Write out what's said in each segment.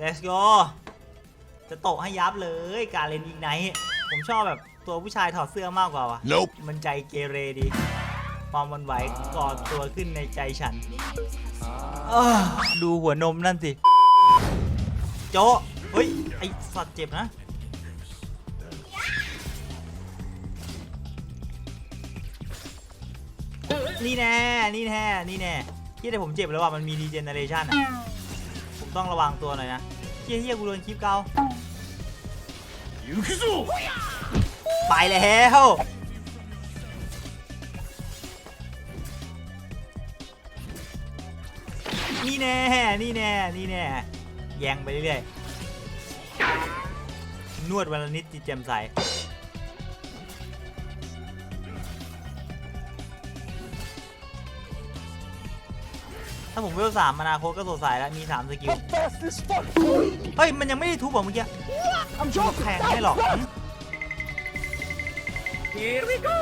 let's go จะโตะให้ยับเลยการเล่นอีกไนท์ผมชอบแบบตัวผู้ชายถอดเสื้อมากกว่าว่ะ Nope. มันใจเกเรดี ความวันไหวกอดตัวขึ้นในใจฉันเอ้อดูหัวนมนั่นสิ โจะเฮ้ย ไอสัตว์เจ็บนะ นี่แน่ นี่แน่ นี่แน่เฮียแต่ผมเจ็บแล้วว่ะมันมีดีเจเนเรชันอะ ผมต้องระวังตัวหน่อยนะเฮียเฮียกูโดนคลิปเกาไปแล้วนี่แน่นี่แน่นี่แน่แยงไปเรื่อยๆนวดวันละนิดจิตแจ่มใสาผมเวลสามมานาโคตก็สดใสแล้วมีสามสกิล Fast as fuck. เฮ้ย มันยังไม่ได้ทุบเหรอเมื่อกี้ I'm ทุบแทงไม่หรอกหึ Here we go.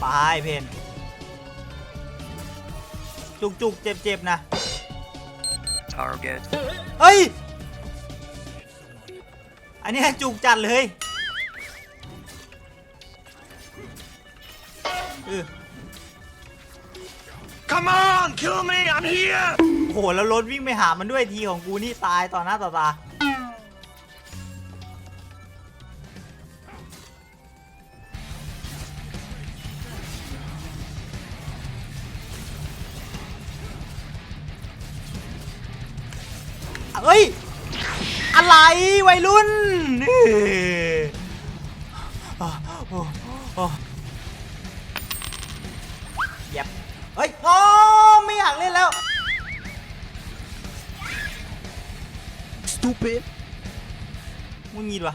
ไปเพนจุกจุกเจ็บเจ็บๆนะ Target. เฮ้ย อันเนี้ยจุกจัดเลยเออ Come on, kill me, I'm here! โอ้โหแล้วรถวิ่งไปหามันด้วยทีของกูนี่ตายต่อหน้าต่อตาเฮ้ย อะไรวัยรุ่น Stupid. มึงงีดวะ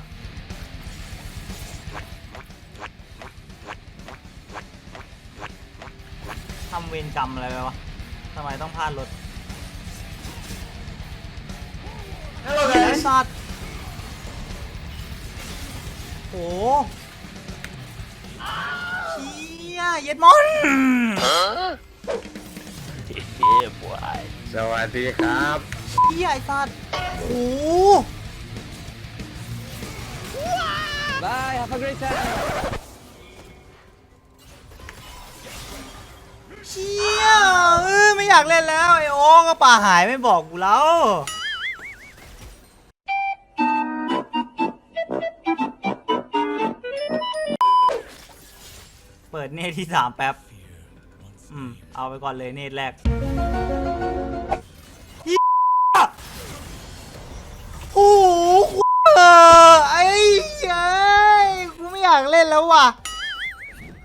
ทำเวรกรรมอะไรไปวะทำไมต้องพลาดรถไอ้สัตว์โอ้เชี่ยเย็ดมอนสวัสดีครับ เชี่ยไอ้สัตว์โอ้ Bye. Have a great time. เชี่ยเออไม่อยากเล่นแล้วไอโอ้ก็ป่าหายไม่บอกกูแล้วเปิดเนตที่สามแป๊บ อืม เอาไปก่อนเลยเนตแรก โอ้โหเออไอ้เย้ยกูไม่อยากเล่นแล้วว่ะ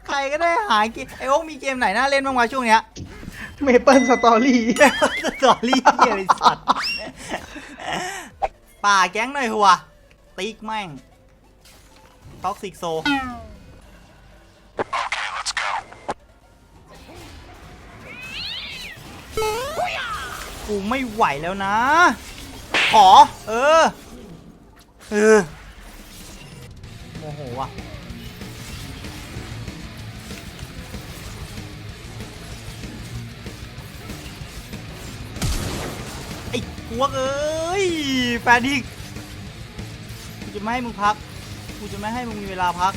ใครก็ได้หาเกมไอ้โอ๊กมีเกมไหนน่าเล่นบ้างวะช่วงเนี้ยเมเปิลสตอรี่สตอรี่เฮียไอ้สัตว์ป่าแก๊งหน่อยหัว ติ๊กแม่งท็อกซิกโซกูไม่ไหวแล้วนะ ขอ เออ เออโมโหว่ะไอ้พวกเอ้ยแฟนดิกกูจะไม่ให้มึงพัก กูจะไม่ให้มึงมีเวลาพัก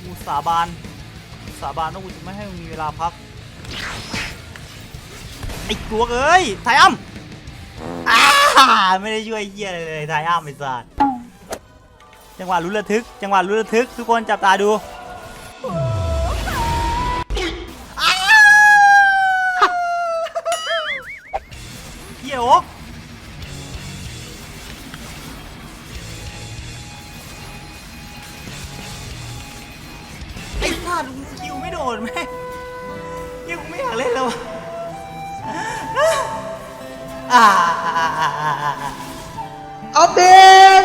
กูสาบาน สาบานว่ากูจะไม่ให้มึงมีเวลาพัก ไอ้พวกเอ้ยไทอัมอ้า ไม่ได้ช่วยเฮียอะไรเลยไทอัมไอ้สัสจังหวะลุ้นระทึก จังหวะลุ้นระทึก ทุกคนจับตาดูเฮียโอ๊กไอ้สัตว์มึงสกิลไม่โดนไหมยังไม่อยากเล่นแล้วอะ อ่าอัปเดต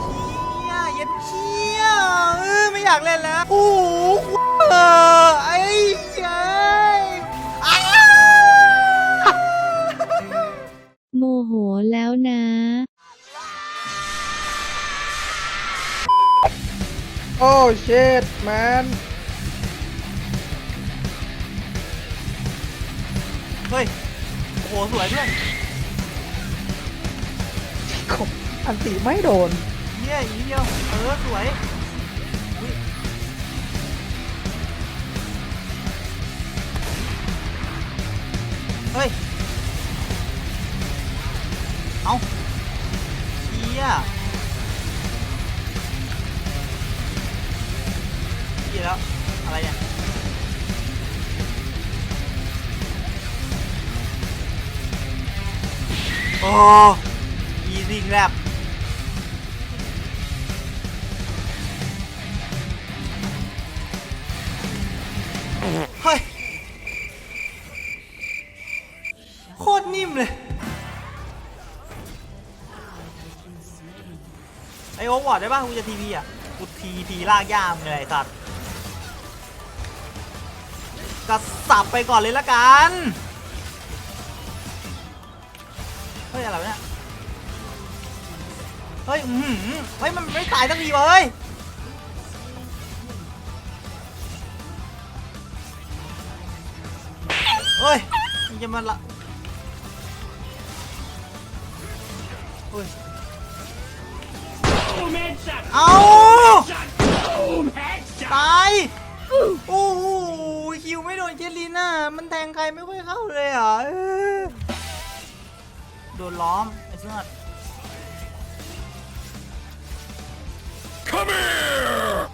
เชี่ยเย็ดเชี่ยเออไม่อยากเล่นแล้วโอ้โหเออไอ้เหี้ยอ้าโมโหแล้วนะ โอ้เชิดแมน ฮ้ย โอ้โห สวยเพื่อนอันติไม่โดน เยี่ยอีกนิดเดียว เออ สวยอุ๊ยเฮ้ย เอาเชี่ยเชี่ยแล้ว อะไรเนี่ย โอ้อีซิงแลบเฮ้ย โคตรนิ่มเลย ไอโอวอร์ดได้ป่ะกูจะทีพีอะกูทีพีลากย่ามเลยสัตว์กระสับไปก่อนเลยละกัน ฮ้ยอะไรวะเนี่ย เฮ้ย อือหือเฮ้ย มันไม่ตายสักทีเฮ้ยเฮ้ย มันจะมาละเฮ้ย เอาตาย โอ้โหคิวไม่โดนเจลลิน่ามันแทงใครไม่ค่อยเข้าเลยอะ โดนล้อม Come here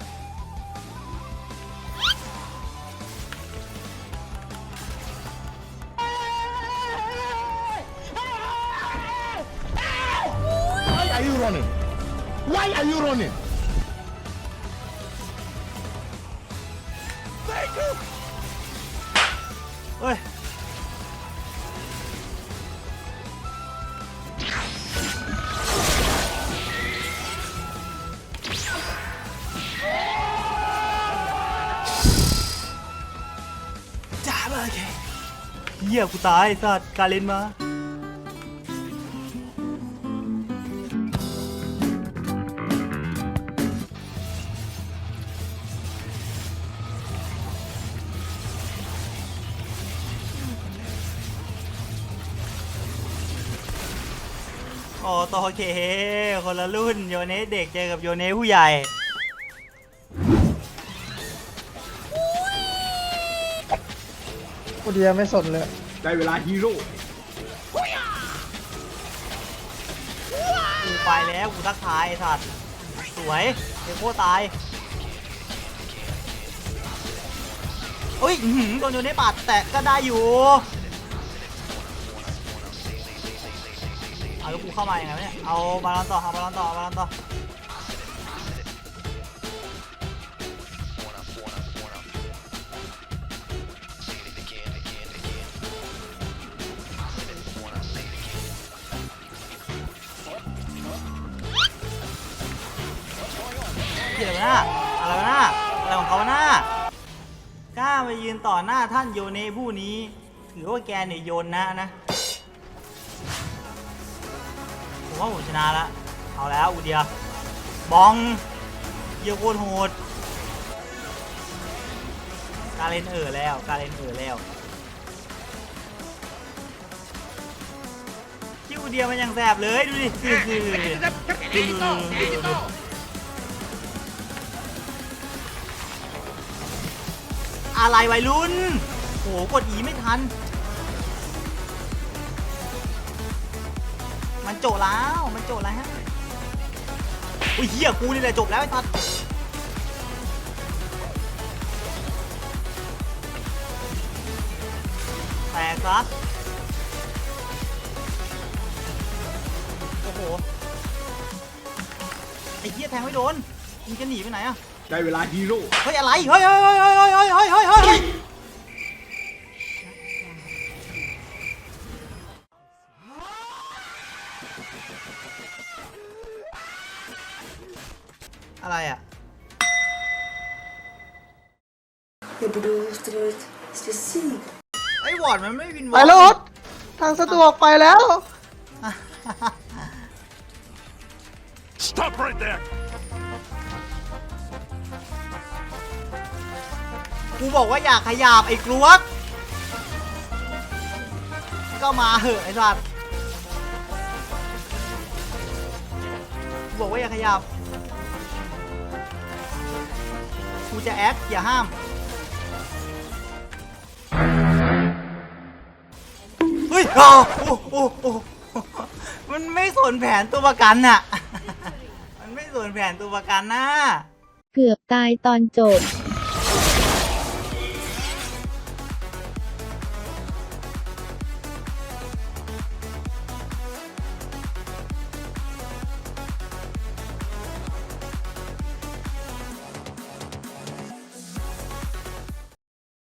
are you running? Why are you running? หี้ยกูตายสัตว์การเล่นมาโอ้โตเคคนละรุ่นโยเนสเด็กเจอกับโยเนสผู้ใหญ่ กูเดียไม่สนเลย ได้เวลาฮีโร่กูไปแล้วกูทักทายไอ้สัตว์สวยเอโคตายเฮ้ยอื้อหือโดนโยนในปัดแต่ก็ได้อยู่เอาแล้วกูเข้ามายังไงวะเนี่ยเอาบาลานต่อเอาบาลานต่อเอาบาลานต่อ เกี่ยวนะอะไรวะนะอะไรของเขาวะนะกล้ามายืนต่อหน้าท่านโยเนผู้นี้ถือว่าแกเนี่ยโยนนะนะผมว่าผมชนะละเอาแล้วอูเดียบองเยี่ยโคตรโหดการเล่นเออแล้วการเล่นเออแล้วคิวเดียมันยังแสบเลยดูดิคืออ อะไรวัยรุ่นโหกดอีไม่ทัน มันโจแล้วมันโจแล้วฮะอุ้ยเหี้ยกูนี่แหละจบแล้วไอ้ตัดแตกซะโอ้โหไอ้เหี้ยแทงไม่โดนมึงจะหนีไปไหนอะ ได้เวลาฮีโร่ เฮ้ย อะไร เฮ้ยเฮ้ยเฮ้ยเฮ้ยเฮ้ยเฮ้ยเฮ้ยเฮ้ยเฮ้ยอะไรอ่ะ Я буду устраивать здесь синий. ไอ้วอร์ดมันไม่วินว ไปแล้วอดทางสะดวกไปแล้ว Stop right there! กูบอกว่าอยากขยับไอ้กลวก ก็มาเหอะไอ้สัตว์กูบอกว่าอย่าขยับ กูจะแอคอย่าห้ามเฮ้ยอ้าวโอ้โอ้โอ้มันไม่สนแผนตัวประกันน่ะ มันไม่สนแผนตัวประกันนะ เกือบตายตอนจบ